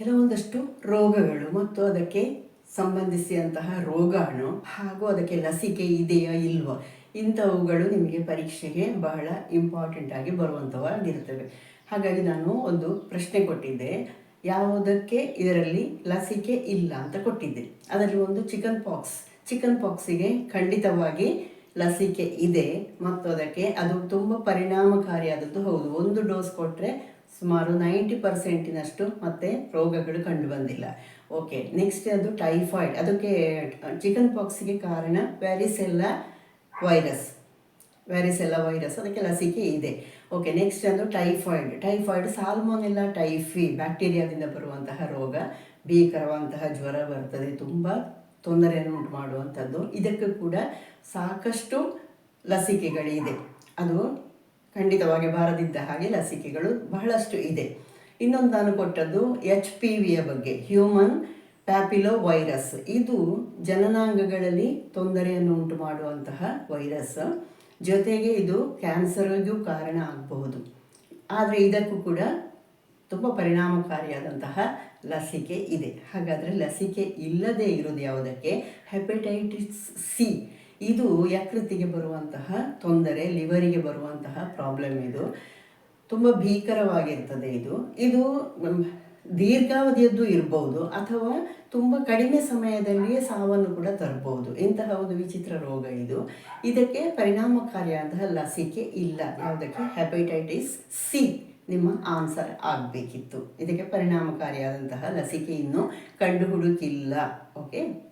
ಕೆಲವೊಂದಷ್ಟು ರೋಗಗಳು ಮತ್ತು ಅದಕ್ಕೆ ಸಂಬಂಧಿಸಿದಂತಹ ರೋಗಾಣು ಹಾಗೂ ಅದಕ್ಕೆ ಲಸಿಕೆ ಇದೆಯಾ ಇಲ್ವೋ ಇಂಥವುಗಳು ನಿಮಗೆ ಪರೀಕ್ಷೆಗೆ ಬಹಳ ಇಂಪಾರ್ಟೆಂಟ್ ಆಗಿ ಬರುವಂಥವಾಗಿರ್ತವೆ ಹಾಗಾಗಿ ನಾನು ಒಂದು ಪ್ರಶ್ನೆ ಕೊಟ್ಟಿದ್ದೆ. ಯಾವುದಕ್ಕೆ ಇದರಲ್ಲಿ ಲಸಿಕೆ ಇಲ್ಲ ಅಂತ ಕೊಟ್ಟಿದ್ದೆ. ಅದರಲ್ಲಿ ಒಂದು ಚಿಕನ್ ಪಾಕ್ಸ್ ಚಿಕನ್ ಪಾಕ್ಸಿಗೆ ಖಂಡಿತವಾಗಿ ಲಸಿಕೆ ಇದೆ ಮತ್ತು ಅದಕ್ಕೆ ಅದು ತುಂಬ ಪರಿಣಾಮಕಾರಿಯಾದದ್ದು ಹೌದು. ಒಂದು ಡೋಸ್ ಕೊಟ್ಟರೆ ಸುಮಾರು ನೈಂಟಿ ಪರ್ಸೆಂಟಿನಷ್ಟು ಮತ್ತೆ ರೋಗಗಳು ಕಂಡು ಬಂದಿಲ್ಲ. ಓಕೆ ನೆಕ್ಸ್ಟ್ ಅದು ಟೈಫಾಯ್ಡ್ ಅದಕ್ಕೆ ಚಿಕನ್ ಪಾಕ್ಸಿಗೆ ಕಾರಣ ವ್ಯಾರಿಸೆಲ್ಲ ವೈರಸ್ ವ್ಯಾರಿಸೆಲ್ಲ ವೈರಸ್ ಅದಕ್ಕೆ ಲಸಿಕೆ ಇದೆ. ಓಕೆ ನೆಕ್ಸ್ಟ್ ಅದು ಟೈಫಾಯ್ಡ್ ಟೈಫಾಯ್ಡ್ ಸಾಲ್ಮೋನೆಲ್ಲ ಟೈಫಿ ಬ್ಯಾಕ್ಟೀರಿಯಾದಿಂದ ಬರುವಂತಹ ರೋಗ ಭೀಕರವಂತಹ ಜ್ವರ ಬರ್ತದೆ. ತುಂಬ ತೊಂದರೆಯನ್ನು ಉಂಟು ಮಾಡುವಂಥದ್ದು ಇದಕ್ಕೂ ಕೂಡ ಸಾಕಷ್ಟು ಲಸಿಕೆಗಳಿದೆ. ಅದು ಖಂಡಿತವಾಗಿ ಬಾರದಿದ್ದ ಹಾಗೆ ಲಸಿಕೆಗಳು ಬಹಳಷ್ಟು ಇದೆ. ಇನ್ನೊಂದು ನಾನು ಕೊಟ್ಟದ್ದು ಎಚ್ ಪಿ ವಿಯ ಬಗ್ಗೆ ಹ್ಯೂಮನ್ ಪ್ಯಾಪಿಲೋ ವೈರಸ್ ಇದು ಜನನಾಂಗಗಳಲ್ಲಿ ತೊಂದರೆಯನ್ನು ಉಂಟು ಮಾಡುವಂತಹ ವೈರಸ್. ಜೊತೆಗೆ ಇದು ಕ್ಯಾನ್ಸರ್ಗೂ ಕಾರಣ ಆಗಬಹುದು. ಆದರೆ ಇದಕ್ಕೂ ಕೂಡ ತುಂಬ ಪರಿಣಾಮಕಾರಿಯಾದಂತಹ ಲಸಿಕೆ ಇದೆ. ಹಾಗಾದರೆ ಲಸಿಕೆ ಇಲ್ಲದೆ ಇರೋದು ಯಾವುದಕ್ಕೆ? ಹೆಪಟೈಟಿಸ್ ಸಿ ಇದು ಯಕೃತಿಗೆ ಬರುವಂತಹ ತೊಂದರೆ, ಲಿವರಿಗೆ ಬರುವಂತಹ ಪ್ರಾಬ್ಲಮ್ ಇದು. ತುಂಬ ಭೀಕರವಾಗಿರ್ತದೆ ಇದು. ಇದು ದೀರ್ಘಾವಧಿಯದ್ದು ಇರಬಹುದು ಅಥವಾ ತುಂಬ ಕಡಿಮೆ ಸಮಯದಲ್ಲಿಯೇ ಸಾವನ್ನು ಕೂಡ ತರಬಹುದು ಇಂತಹ ಒಂದು ವಿಚಿತ್ರ ರೋಗ ಇದು. ಇದಕ್ಕೆ ಪರಿಣಾಮಕಾರಿಯಾದಂತಹ ಲಸಿಕೆ ಇಲ್ಲ. ಯಾವುದಕ್ಕೆ? ಹೆಪಟೈಟಿಸ್ ಸಿ ನಿಮ್ಮ ಆನ್ಸರ್ ಆಗಬೇಕಿತ್ತು. ಇದಕ್ಕೆ ಪರಿಣಾಮಕಾರಿಯಾದಂತಹ ಲಸಿಕೆ ಇನ್ನೂ ಕಂಡುಹುಡುಕಿಲ್ಲ. ಓಕೆ